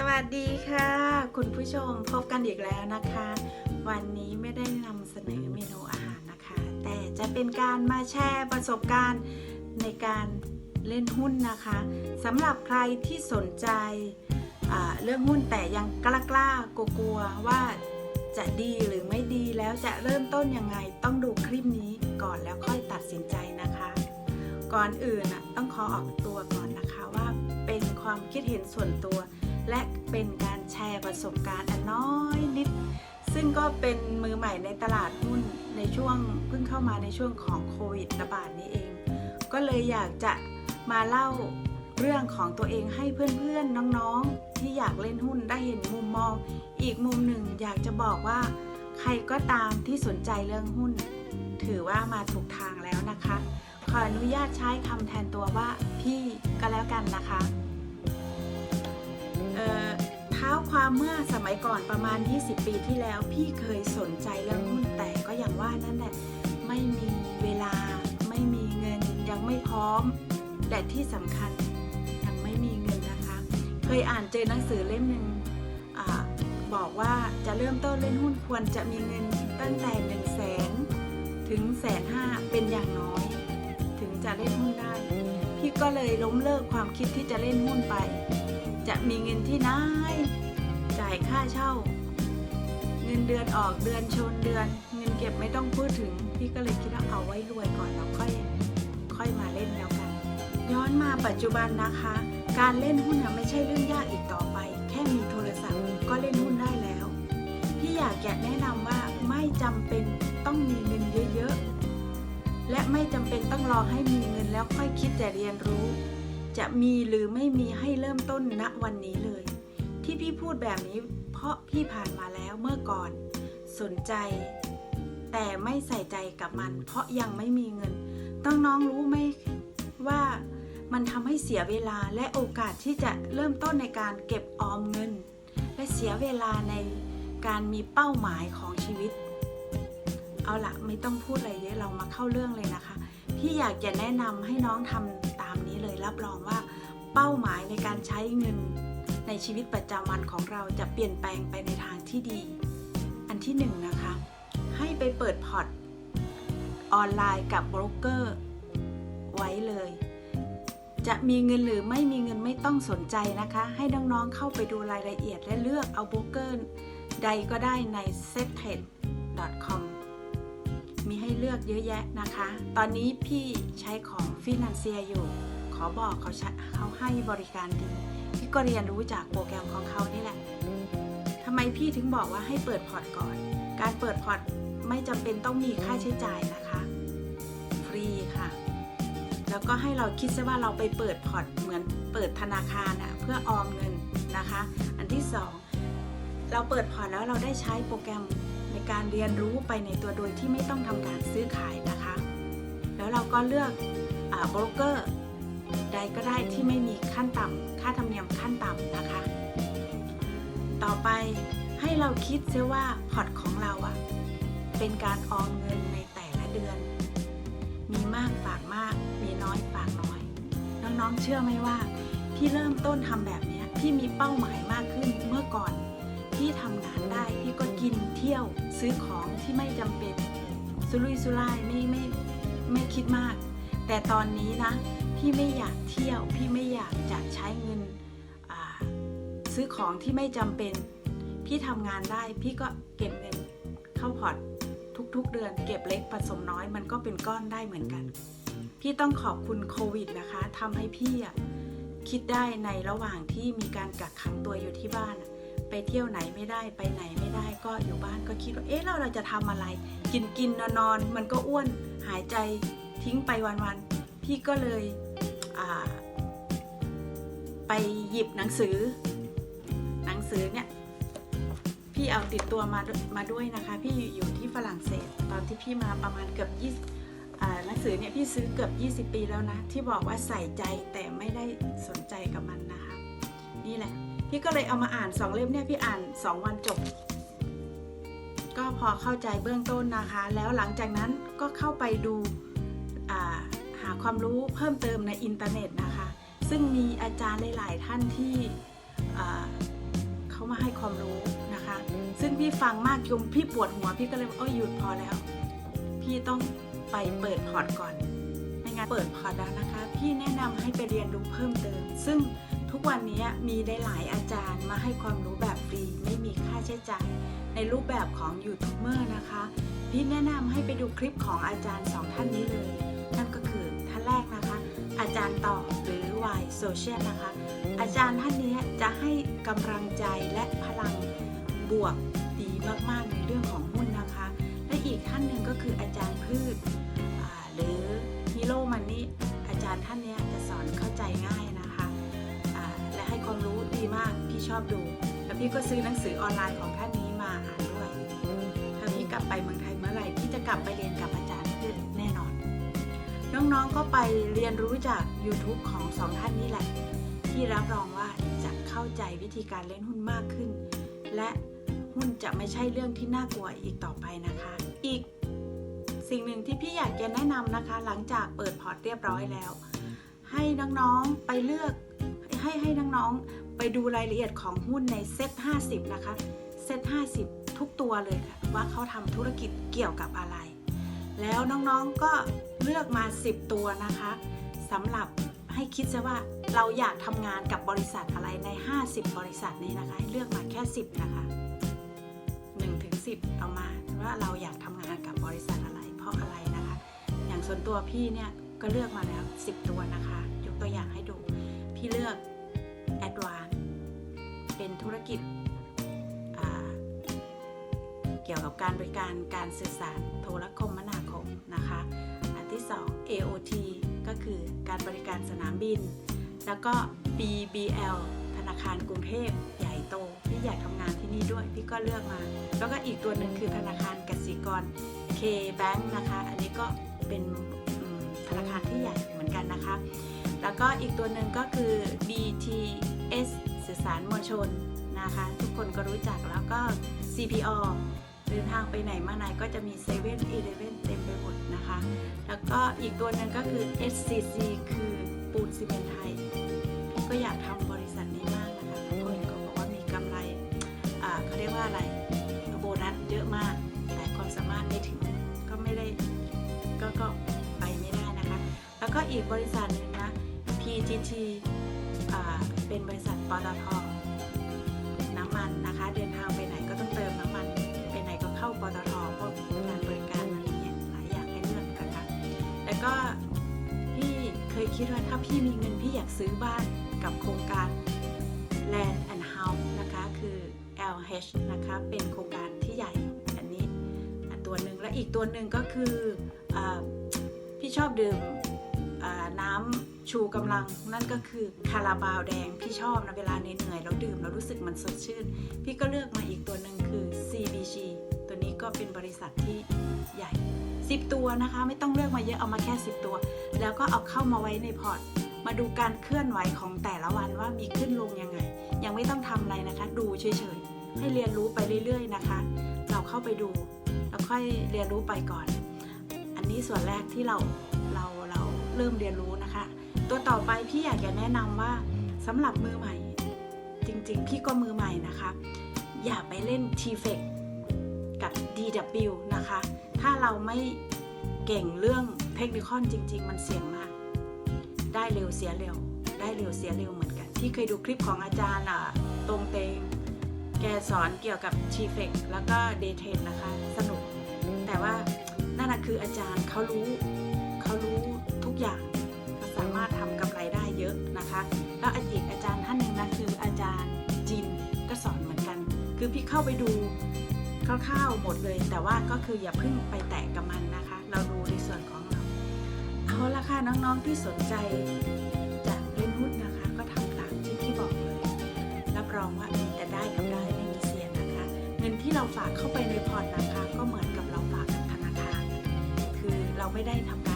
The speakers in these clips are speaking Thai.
สวัสดีค่ะ คุณผู้ชมพบกันอีกแล้วนะคะ วันนี้ไม่ได้นำเสนอเมนูอาหารนะคะ แต่จะเป็นการมาแชร์ประสบการณ์ในการเล่นหุ้นนะคะสำหรับใครที่สนใจเรื่องหุ้นแต่ยังกล้ากล้ากลัวว่าจะดีหรือไม่ดีแล้วจะเริ่มต้นยังไงต้องดูคลิปนี้ก่อนแล้วค่อยตัดสินใจนะคะ ก่อนอื่นต้องขอออกตัวก่อนนะคะว่าเป็นความคิดเห็นส่วนตัว และเป็นการแชร์ประสบการณ์อันน้อยนิด ซึ่งก็เป็นมือใหม่ในตลาดหุ้นในช่วงเพิ่งเข้ามาในช่วงของโควิดระบาดนี้เอง ก็เลยอยากจะมาเล่าเรื่องของตัวเองให้เพื่อนๆน้องๆ ที่อยากเล่นหุ้นได้เห็นมุมมอง อีกมุมหนึ่งอยากจะบอกว่า ใครก็ตามที่สนใจเรื่องหุ้น ถือว่ามาถูกทางแล้วนะคะ ขออนุญาตใช้คำแทนตัวว่าพี่ก็แล้วกันนะคะ เท้าความเมื่อสมัยก่อนประมาณ 20 ปีที่แล้ว พี่เคยสนใจเรื่องหุ้นแต่ก็อย่างว่านั่นแหละไม่มีเวลา ไม่มีเงินยังไม่พร้อม และที่สำคัญยังไม่มีเงินนะคะ เคยอ่านเจอหนังสือเล่มหนึ่งอบอกว่าจะเริ่มต้นเล่นหุ้นควรจะมีเงินตั้งแต่1นึ่งแสนถึงแสนห้าเป็นอย่างน้อย ถึงจะเล่นหุ้นได้ พี่ก็เลยล้มเลิกความคิดที่จะเล่นหุ้นไป จะมีเงินที่ไหนจ่ายค่าเช่า เงินเดือนออกเดือนชนเดือน เงินเก็บไม่ต้องพูดถึง พี่ก็เลยคิดว่าเอาไว้รวยก่อนแล้วค่อยค่อยมาเล่นแล้วกัน ย้อนมาปัจจุบันนะคะ การเล่นหุ้นไม่ใช่เรื่องยากอีกต่อไป แค่มีโทรศัพท์ก็เล่นหุ้นได้แล้ว พี่อยากจะแนะนำว่าไม่จำเป็นต้องมีเงินเยอะๆและไม่จำเป็นต้องรอให้มีเงินแล้วค่อยคิดจะเรียนรู้ จะมีหรือไม่มีให้เริ่มต้นณวันนี้เลย ที่พี่พูดแบบนี้เพราะพี่ผ่านมาแล้วเมื่อก่อน สนใจ แต่ไม่ใส่ใจกับมัน เพราะยังไม่มีเงิน ต้องน้องรู้ไหมว่ามันทำให้เสียเวลาและโอกาสที่จะเริ่มต้นในการเก็บออมเงิน และเสียเวลาในการมีเป้าหมายของชีวิต เอาละไม่ต้องพูดอะไรเยอะเรามาเข้าเรื่องเลยนะคะ พี่อยากจะแนะนำให้น้องทำ รับรองว่าเป้าหมายในการใช้เงินในชีวิตประจำวันของเราจะเปลี่ยนแปลงไปในทางที่ดี อันที่หนึ่งนะคะ ให้ไปเปิดพอร์ตออนไลน์กับโบรกเกอร์ไว้เลย จะมีเงินหรือไม่มีเงินไม่ต้องสนใจนะคะ ให้น้องๆเข้าไปดูรายละเอียดและเลือกเอาโบรกเกอร์ใดก็ได้ใน s e t e d com มีให้เลือกเยอะแยะนะคะ ตอนนี้พี่ใช้ของฟิน a นเซียอยู่ ขอบอกเขาใช้เขาให้บริการดี พี่ก็เรียนรู้จากโปรแกรมของเขานี่แหละทำไมพี่ถึงบอกว่าให้เปิดพอร์ตก่อน การเปิดพอร์ตไม่จำเป็นต้องมีค่าใช้จ่ายนะคะ ฟรีค่ะ แล้วก็ให้เราคิดซะว่าเราไปเปิดพอร์ตเหมือนเปิดธนาคารอะเพื่อออมเงินนะคะ อันที่สองเราเปิดพอร์ตแล้วเราได้ใช้โปรแกรมในการเรียนรู้ไปในตัวโดยที่ไม่ต้องทำการซื้อขายนะคะ แล้วเราก็เลือกโบรกเกอร์ ใดก็ได้ที่ไม่มีขั้นต่ำค่าธรรมเนียมขั้นต่ำนะคะ ต่อไปให้เราคิดเสียว่าพอร์ตของเราอะเป็นการออมเงินในแต่ละเดือน มีมากฝากมาก มีน้อยฝากน้อย น้องๆเชื่อไหมว่า พี่เริ่มต้นทำแบบนี้พี่มีเป้าหมายมากขึ้นเมื่อก่อนพี่ทำงานได้พี่ก็กินเที่ยวซื้อของที่ไม่จำเป็นสุรุ่ยสุร่ายไม่ไม่ไม่คิดมาก แต่ตอนนี้นะ พี่ไม่อยากเที่ยว พี่ไม่อยากจะใช้เงินซื้อของที่ไม่จำเป็น พี่ทำงานได้ พี่ก็เก็บเงินเข้าพอร์ตทุกๆเดือน เก็บเล็กผสมน้อยมันก็เป็นก้อนได้เหมือนกัน พี่ต้องขอบคุณโควิดนะคะทำให้พี่คิดได้ในระหว่างที่มีการกักขังตัวอยู่ที่บ้าน ไปเที่ยวไหนไม่ได้ไปไหนไม่ได้ก็อยู่บ้านก็คิดว่าเอ๊ะเราเราจะทำอะไร กินกินนอนนอนมันก็อ้วนหายใจ ทิ้งไปวันๆพี่ก็เลยไปหยิบหนังสือ หนังสือเนี่ยพี่เอาติดตัวมามาด้วยนะคะ พี่อยู่ที่ฝรั่งเศส ตอนที่พี่มาประมาณเกือบ20อ่หนังสือเนี่ยพี่ซื้อเกือบ 20 ปีแล้วนะ ที่บอกว่าใส่ใจแต่ไม่ได้สนใจกับมันนะคะ นี่แหละ พี่ก็เลยเอามาอ่านสองเล่มเนี่ยพี่อ่านสองวันจบ ก็พอเข้าใจเบื้องต้นนะคะ แล้วหลังจากนั้นก็เข้าไปดู หาความรู้เพิ่มเติมในอินเทอร์เน็ตนะคะ ซึ่งมีอาจารย์หลาย ๆ ท่านที่เขามาให้ความรู้นะคะ ซึ่งพี่ฟังมากจนพี่ปวดหัวพี่ก็เลยบอกเออหยุดพอแล้ว พี่ต้องไปเปิดพอร์ตก่อนไม่งั้นเปิดพอร์ตแล้วนะคะ พี่แนะนำให้ไปเรียนรู้เพิ่มเติม ซึ่งทุกวันนี้มีได้หลายอาจารย์มาให้ความรู้แบบฟรีไม่มีค่าใช้จ่ายในรูปแบบของยูทูบเบอร์นะคะ พี่แนะนำให้ไปดูคลิปของอาจารย์สองท่านนี้เลย ต่อหรือวายโซเชียลนะคะ อาจารย์ท่านนี้จะให้กำลังใจและพลังบวกดีมากๆในเรื่องของหุ้นนะคะ และอีกท่านหนึ่งก็คืออาจารย์พืชอ่าหรือฮีโร่มันนี่อาจารย์ท่านเนี้ยจะสอนเข้าใจง่ายนะคะอ่าและให้ความรู้ดีมากพี่ชอบดู แล้วพี่ก็ซื้อหนังสือออนไลน์ของท่านนี้มาอ่านด้วยถ้าพี่กลับไปเมืองไทยเมื่อไหร่พี่จะกลับไปเรียนกับอาจารย์พืชแน่นอน น้องๆก็ไปเรียนรู้จาก YouTube ของสองท่านนี้แหละ ที่รับรองว่าจะเข้าใจวิธีการเล่นหุ้นมากขึ้น และหุ้นจะไม่ใช่เรื่องที่น่ากลัวอีกต่อไปนะคะ อีกสิ่งหนึ่งที่พี่อยากจะแนะนำนะคะ หลังจากเปิดพอร์ตเรียบร้อยแล้ว ให้น้องๆไปเลือกให้ให้น้องๆไปดูรายละเอียดของหุ้นในเซ็ต50 นะคะเซ็ต50 ทุกตัวเลยค่ะ ว่าเขาทำธุรกิจเกี่ยวกับอะไร แล้วน้องๆก็เลือกมา 10 ตัวนะคะสำหรับให้คิดซะว่าเราอยากทำงานกับบริษัทอะไรใน 50 บริษัทนี้นะคะให้เลือกมาแค่ 10 นะคะ1ถึง10 เอามาว่าเราอยากทำงานกับบริษัทอะไรเพราะอะไรนะคะ อย่างส่วนตัวพี่เนี่ยก็เลือกมาแล้ว 10 ตัวนะคะ ยกตัวอย่างให้ดู พี่เลือก a d v a n c e เป็นธุรกิจเกี่ยวกับการบริการการสื่อสารโทรคมนาคม นะคะ อันที่ 2 AOT ก็คือการบริการสนามบิน แล้วก็ BBL ธนาคารกรุงเทพใหญ่โตพี่อยากทำงานที่นี่ด้วยพี่ก็เลือกมา แล้วก็อีกตัวหนึ่งคือธนาคารกสิกร K Bank นะคะ อันนี้ก็เป็นธนาคารที่ใหญ่เหมือนกันนะคะ แล้วก็อีกตัวหนึ่งก็คือ BTS สื่อสารมวลชนนะคะ ทุกคนก็รู้จักแล้วก็ CPO เดินทางไปไหนมาไหนก็จะมี7 e เ e ่ e อเต็มไปหมดน แล้วก็อีกตัวหนึ่งก็คือ SCC คือปูนซีเมนต์ไทยพี่ก็อยากทำบริษัทนี้มากนะคะคนเขาบอกว่ามีกำไรอ่าเขาเรียกว่าอะไรโบนัสเยอะมาก แต่ความสามารถไม่ถึงก็ไม่ได้ก็ก็ไปไม่ได้นะคะ แล้วก็อีกบริษัทหนึ่งนะ PTT อ่าเป็นบริษัทปตทน้ำมันนะคะ เดินทางไปไหนก็ต้องเติมน้ำมันไปไหนก็เข้าปตทเพราะการบริก ก็พี่เคยคิดว่าถ้าพี่มีเงินพี่อยากซื้อบ้านกับโครงการ Land and House นะคะคือ LH นะคะเป็นโครงการที่ใหญ่อันนี้อันตัวหนึ่งและอีกตัวหนึ่งก็คืออพี่ชอบดื่มน้ำชูกำลังนั่นก็คือคาราบาวแดงพี่ชอบนะเวลาเหนื่อยๆเราดื่มเรารู้สึกมันสดชื่น พี่ก็เลือกมาอีกตัวหนึ่งคือ CBG ตัวนี้ก็เป็นบริษัทที่ใหญ่ 10 ตัวนะคะ ไม่ต้องเลือกมาเยอะเอามาแค่ 10 ตัว แล้วก็เอาเข้ามาไว้ในพอร์ตมาดูการเคลื่อนไหวของแต่ละวันว่ามีขึ้นลงยังไง ยังไม่ต้องทำอะไรนะคะ ดูเฉยๆ ให้เรียนรู้ไปเรื่อย ๆนะคะ เราเข้าไปดูแล้วค่อยเรียนรู้ไปก่อน อันนี้ส่วนแรกที่เราเราเราเริ่มเรียนรู้นะคะ ตัวต่อไปพี่อยากจะแนะนำว่าสำหรับมือใหม่ จริงๆ พี่ก็มือใหม่นะคะ อย่าไปเล่น t f e c กับ DW นะคะ ถ้าเราไม่เก่งเรื่องเทคนิคอนจริง ๆ มันเสี่ยงมาก ได้เร็วเสียเร็ว ได้เร็วเสียเร็วเหมือนกัน ที่เคยดูคลิปของอาจารย์อะตรงเตง แกสอนเกี่ยวกับ t f e c แล้วก็ d a y t r a d นะคะ สนุก แต่ว่านั่นนะคืออาจารย์เขารู้เขารู้ทุกอย่างเขาสามารถทำกำไรได้เยอะนะคะ แล้วอีกอาจารย์ท่านหนึ่งนะคืออาจารย์จินก็สอนเหมือนกัน คือพี่เข้าไปดู คร่าวๆหมดเลย แต่ว่าก็คืออย่าเพิ่งไปแตะกับมันนะคะ เราดูในส่วนของเรา เอาละค่ะน้องๆที่สนใจจะเล่นหุ้นนะคะ ก็ทำตามที่ที่บอกเลย รับรองว่ามีแต่ได้กับได้ไม่มีเสียนะคะ เงินที่เราฝากเข้าไปในพอร์ตนะคะ ก็เหมือนกับเราฝากกับธนาคาร คือเราไม่ได้ทำการ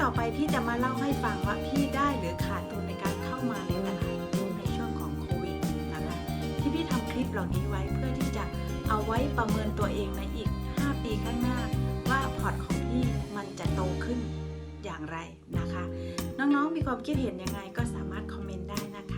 ต่อไปพี่จะมาเล่าให้ฟังว่าพี่ได้หรือขาดทุนในการเข้ามาในตลาดในช่วงของโควิดนะคะที่พี่ทำคลิปเหล่านี้ไว้เพื่อที่จะเอาไว้ประเมินตัวเองในอีก 5 ปีข้างหน้า ว่าพอร์ตของพี่มันจะโตขึ้นอย่างไรนะคะ น้องๆมีความคิดเห็นยังไงก็สามารถคอมเมนต์ได้นะคะ